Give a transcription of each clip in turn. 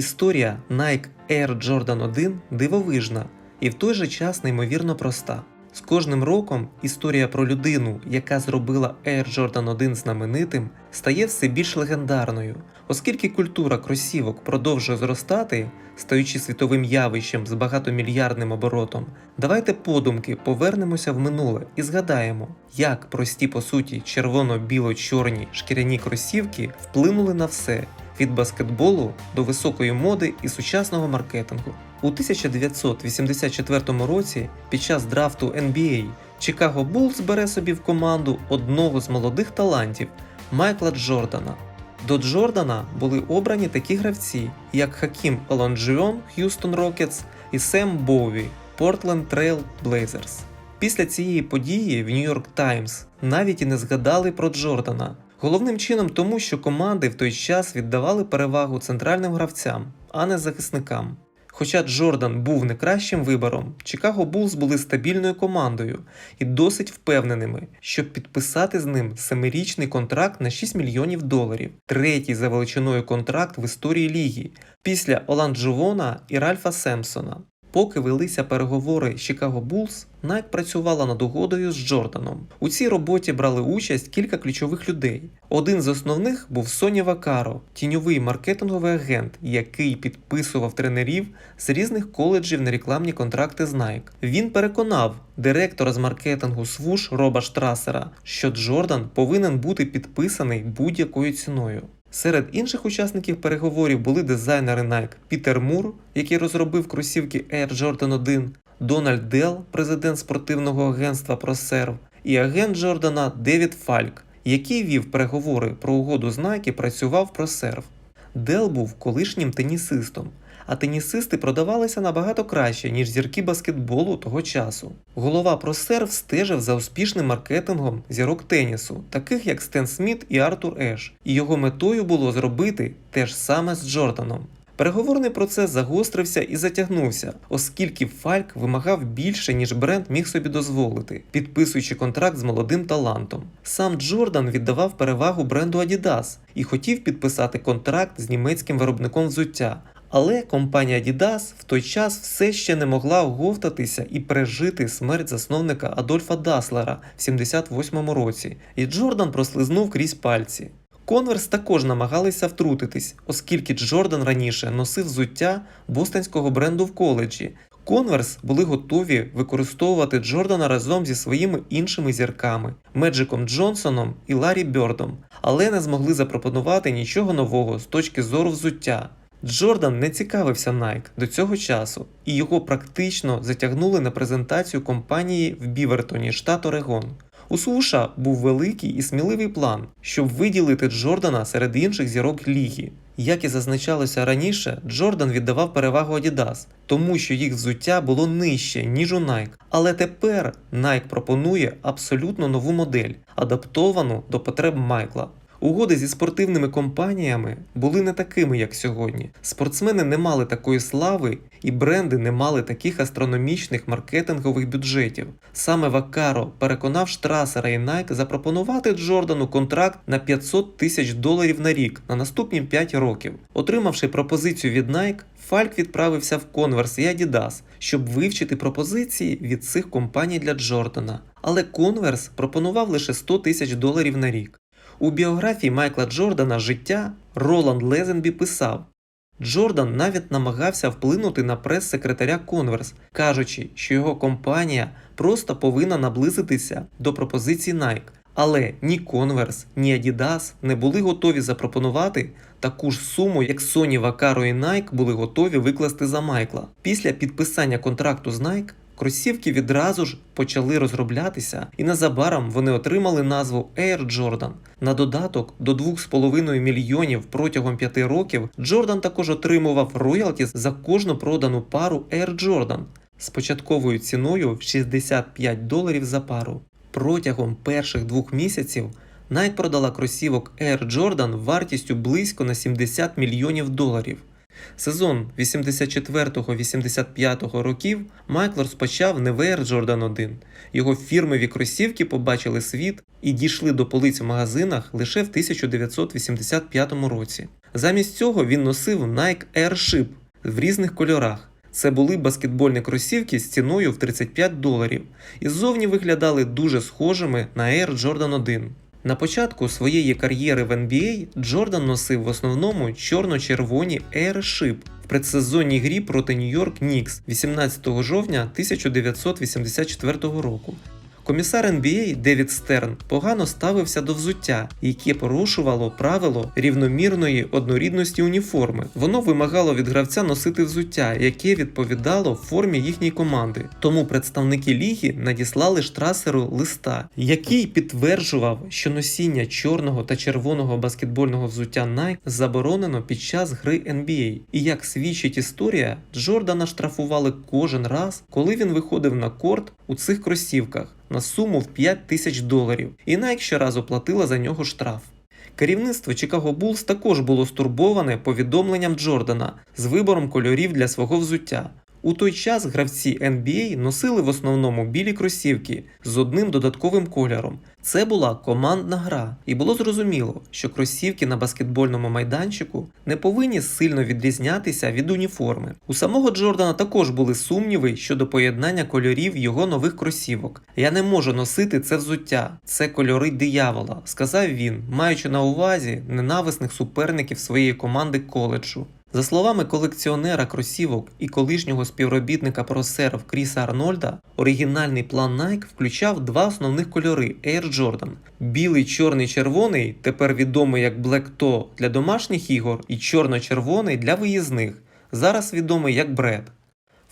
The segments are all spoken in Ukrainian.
Історія Nike Air Jordan 1 дивовижна і в той же час неймовірно проста. З кожним роком історія про людину, яка зробила Air Jordan 1 знаменитим, стає все більш легендарною, оскільки культура кросівок продовжує зростати, стаючи світовим явищем з багатомільярдним оборотом. Давайте подумки повернемося в минуле і згадаємо, як прості по суті червоно-біло-чорні шкіряні кросівки вплинули на все від баскетболу до високої моди і сучасного маркетингу. У 1984 році під час драфту NBA Чикаго Буллс бере собі в команду одного з молодих талантів Майкла Джордана. До Джордана були обрані такі гравці, як Хакім Оланджіон Х'юстон Рокетс і Сем Бові Портленд Трейл Блейзерс. Після цієї події в York Times навіть і не згадали про Джордана. Головним чином тому, що команди в той час віддавали перевагу центральним гравцям, а не захисникам. Хоча Джордан був не кращим вибором, Чикаго Булls були стабільною командою і досить впевненими, щоб підписати з ним семирічний контракт на 6 мільйонів доларів, третій за величиною контракт в історії ліги, після Оланд Джовона і Ральфа Семпсона. Поки велися переговори з Chicago Bulls, Nike працювала над угодою з Джорданом. У цій роботі брали участь кілька ключових людей. Один з основних був Соні Вакаро, тіньовий маркетинговий агент, який підписував тренерів з різних коледжів на рекламні контракти з Nike. Він переконав директора з маркетингу Свуш Роба Штрасера, що Джордан повинен бути підписаний будь-якою ціною. Серед інших учасників переговорів були дизайнери Nike Пітер Мур, який розробив кросівки Air Jordan 1, Дональд Дел, президент спортивного агентства ProServe, і агент Джордана Девід Фальк, який вів переговори про угоду з Nike, працював в ProServe. Дел був колишнім тенісистом, а тенісисти продавалися набагато краще, ніж зірки баскетболу того часу. Голова ProServe стежив за успішним маркетингом зірок тенісу, таких як Стен Сміт і Артур Еш, і його метою було зробити те ж саме з Джорданом. Переговорний процес загострився і затягнувся, оскільки Фальк вимагав більше, ніж бренд міг собі дозволити, підписуючи контракт з молодим талантом. Сам Джордан віддавав перевагу бренду Adidas і хотів підписати контракт з німецьким виробником взуття. Але компанія Adidas в той час все ще не могла оговтатися і пережити смерть засновника Адольфа Даслера в 78 році, і Джордан прослизнув крізь пальці. Конверс також намагалися втрутитись, оскільки Джордан раніше носив взуття бостонського бренду в коледжі. Конверс були готові використовувати Джордана разом зі своїми іншими зірками Меджиком Джонсоном і Ларі Бьордом, але не змогли запропонувати нічого нового з точки зору взуття. Джордан не цікавився Nike до цього часу, і його практично затягнули на презентацію компанії в Бівертоні, штат Орегон. У Суша був великий і сміливий план, щоб виділити Джордана серед інших зірок ліги. Як і зазначалося раніше, Джордан віддавав перевагу Adidas, тому що їх взуття було нижче, ніж у Nike. Але тепер Nike пропонує абсолютно нову модель, адаптовану до потреб Майкла. Угоди зі спортивними компаніями були не такими, як сьогодні. Спортсмени не мали такої слави, і бренди не мали таких астрономічних маркетингових бюджетів. Саме Вакаро переконав Штрасера і Nike запропонувати Джордану контракт на 500 тисяч доларів на рік на наступні 5 років. Отримавши пропозицію від Nike, Фальк відправився в Converse і Adidas, щоб вивчити пропозиції від цих компаній для Джордана. Але Converse пропонував лише 100 тисяч доларів на рік. У біографії Майкла Джордана життя Роланд Лезенбі писав: Джордан навіть намагався вплинути на прес-секретаря Converse, кажучи, що його компанія просто повинна наблизитися до пропозиції Nike. Але ні Converse, ні Adidas не були готові запропонувати таку ж суму, як Sony, Vaccaro і Nike були готові викласти за Майкла. Після підписання контракту з Nike Кросівки відразу ж почали розроблятися, і незабаром вони отримали назву Air Jordan. На додаток до 2,5 мільйонів протягом 5 років Джордан також отримував роялті за кожну продану пару Air Jordan з початковою ціною в 65 доларів за пару. Протягом перших двох місяців Nike продала кросівок Air Jordan вартістю близько на 70 мільйонів доларів. Сезон 84-85 років Майкл розпочав не Air Jordan 1. Його фірмові кросівки побачили світ і дійшли до полиць в магазинах лише в 1985 році. Замість цього він носив Nike Airship в різних кольорах. Це були баскетбольні кросівки з ціною в 35 доларів і ззовні виглядали дуже схожими на Air Jordan 1. На початку своєї кар'єри в NBA Джордан носив в основному чорно-червоні Airship в предсезонній грі проти Нью-Йорк Нікс 18 жовтня 1984 року. Комісар NBA Девід Стерн погано ставився до взуття, яке порушувало правило рівномірної однорідності уніформи. Воно вимагало від гравця носити взуття, яке відповідало формі їхньої команди. Тому представники ліги надіслали штрасеру листа, який підтверджував, що носіння чорного та червоного баскетбольного взуття Nike заборонено під час гри NBA. І як свідчить історія, Джордана штрафували кожен раз, коли він виходив на корт у цих кросівках на суму в 5 тисяч доларів, і Nike щоразу платила за нього штраф. Керівництво Chicago Bulls також було стурбоване повідомленням Джордана з вибором кольорів для свого взуття. У той час гравці NBA носили в основному білі кросівки з одним додатковим кольором. Це була командна гра, і було зрозуміло, що кросівки на баскетбольному майданчику не повинні сильно відрізнятися від уніформи. У самого Джордана також були сумніви щодо поєднання кольорів його нових кросівок. Я не можу носити це взуття, це кольори диявола, сказав він, маючи на увазі ненависних суперників своєї команди коледжу. За словами колекціонера кросівок і колишнього співробітника ProServe Кріса Арнольда, оригінальний план Nike включав два основних кольори Air Jordan – білий, чорний, червоний, тепер відомий як Black Toe для домашніх ігор, і чорно-червоний для виїзних, зараз відомий як Бред.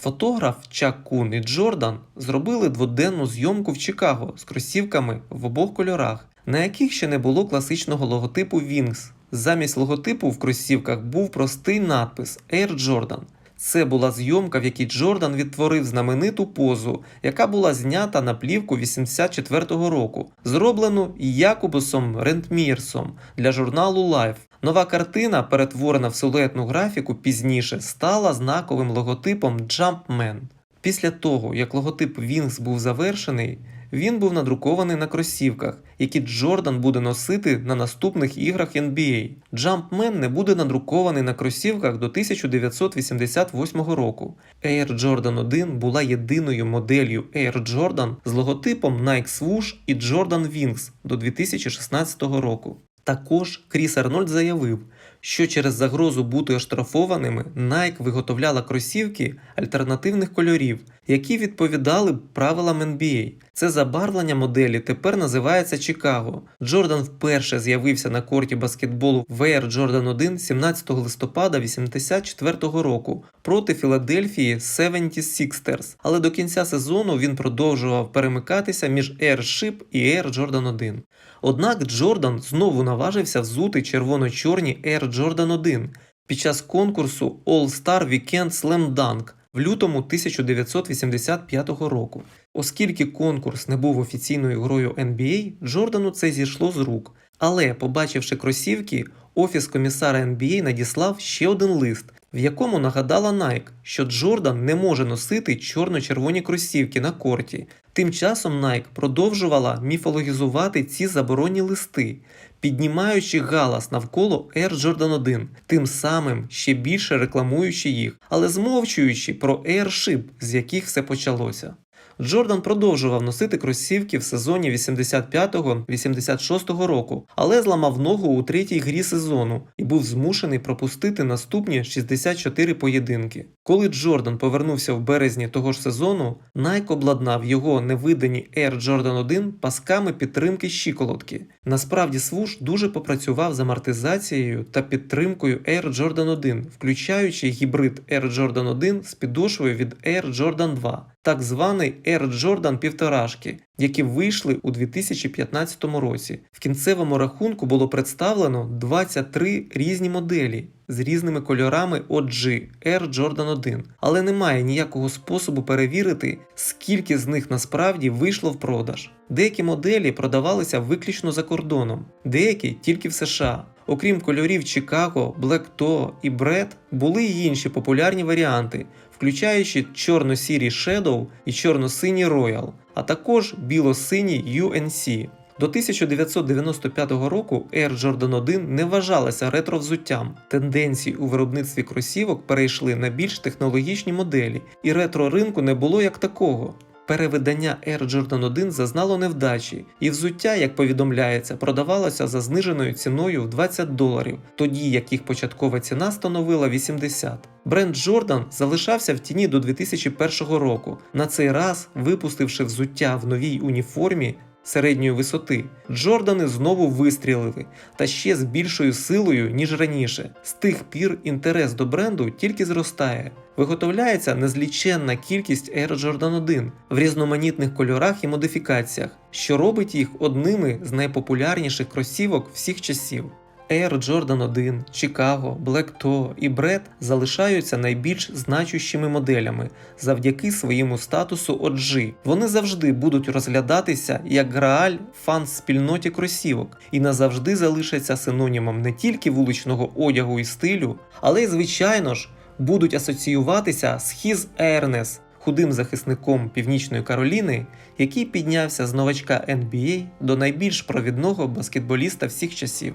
Фотограф Чак Кун і Джордан зробили дводенну зйомку в Чикаго з кросівками в обох кольорах, на яких ще не було класичного логотипу Wings. Замість логотипу в кросівках був простий надпис Air Jordan. Це була зйомка, в якій Джордан відтворив знамениту позу, яка була знята на плівку 84-го року, зроблену Якубусом Рентмірсом для журналу Life. Нова картина, перетворена в силуетну графіку пізніше, стала знаковим логотипом Jumpman. Після того, як логотип Wings був завершений, він був надрукований на кросівках, які Джордан буде носити на наступних іграх NBA. Jumpman не буде надрукований на кросівках до 1988 року. Air Jordan 1 була єдиною моделлю Air Jordan з логотипом Nike Swoosh і Jordan Wings до 2016 року. Також Кріс Арнольд заявив, що через загрозу бути оштрафованими Nike виготовляла кросівки альтернативних кольорів, які відповідали правилам NBA. Це забарвлення моделі тепер називається Чикаго. Джордан вперше з'явився на корті баскетболу в Air Jordan 1 17 листопада 1984 року проти Філадельфії 76ers, але до кінця сезону він продовжував перемикатися між Airship і Air Jordan 1. Однак Джордан знову наважився взути червоно-чорні Air Jordan 1 під час конкурсу All-Star Weekend Slam Dunk в лютому 1985 року. Оскільки конкурс не був офіційною грою NBA, Джордану це зійшло з рук. Але, побачивши кросівки, офіс комісара NBA надіслав ще один лист, в якому нагадала Nike, що Джордан не може носити чорно-червоні кросівки на корті. Тим часом Nike продовжувала міфологізувати ці заборонні листи, піднімаючи галас навколо Air Jordan 1, тим самим ще більше рекламуючи їх, але змовчуючи про Airship, з яких все почалося. Джордан продовжував носити кросівки в сезоні 85-86 року, але зламав ногу у третій грі сезону і був змушений пропустити наступні 64 поєдинки. Коли Джордан повернувся в березні того ж сезону, Nike обладнав його невидані Air Jordan 1 пасками підтримки щиколотки. Насправді Свуш дуже попрацював з амортизацією та підтримкою Air Jordan 1, включаючи гібрид Air Jordan 1 з підошвою від Air Jordan 2 так званий Air Jordan півторашки, які вийшли у 2015 році. В кінцевому рахунку було представлено 23 різні моделі з різними кольорами OG Air Jordan 1, але немає ніякого способу перевірити, скільки з них насправді вийшло в продаж. Деякі моделі продавалися виключно за кордоном, деякі тільки в США. Окрім кольорів Чикаго, Black Toe і Bread, були й інші популярні варіанти, включаючи чорно-сірі Shadow і чорно-синій Royal, а також біло-синій UNC. До 1995 року Air Jordan 1 не вважалася ретро-взуттям. Тенденції у виробництві кросівок перейшли на більш технологічні моделі, і ретро-ринку не було як такого. Перевидання Air Jordan 1 зазнало невдачі, і взуття, як повідомляється, продавалося за зниженою ціною в 20 доларів, тоді як їх початкова ціна становила 80. Бренд Jordan залишався в тіні до 2001 року, на цей раз випустивши взуття в новій уніформі середньої висоти, Джордани знову вистрілили, та ще з більшою силою, ніж раніше. З тих пір інтерес до бренду тільки зростає. Виготовляється незліченна кількість Air Jordan 1 в різноманітних кольорах і модифікаціях, що робить їх одними з найпопулярніших кросівок всіх часів. Air Jordan 1, Chicago, Black Toe і Bread залишаються найбільш значущими моделями завдяки своєму статусу OG. Вони завжди будуть розглядатися як грааль фан спільноті кросівок і назавжди залишаться синонімом не тільки вуличного одягу і стилю, але й, звичайно ж, будуть асоціюватися з His Airness, худим захисником Північної Кароліни, який піднявся з новачка NBA до найбільш провідного баскетболіста всіх часів.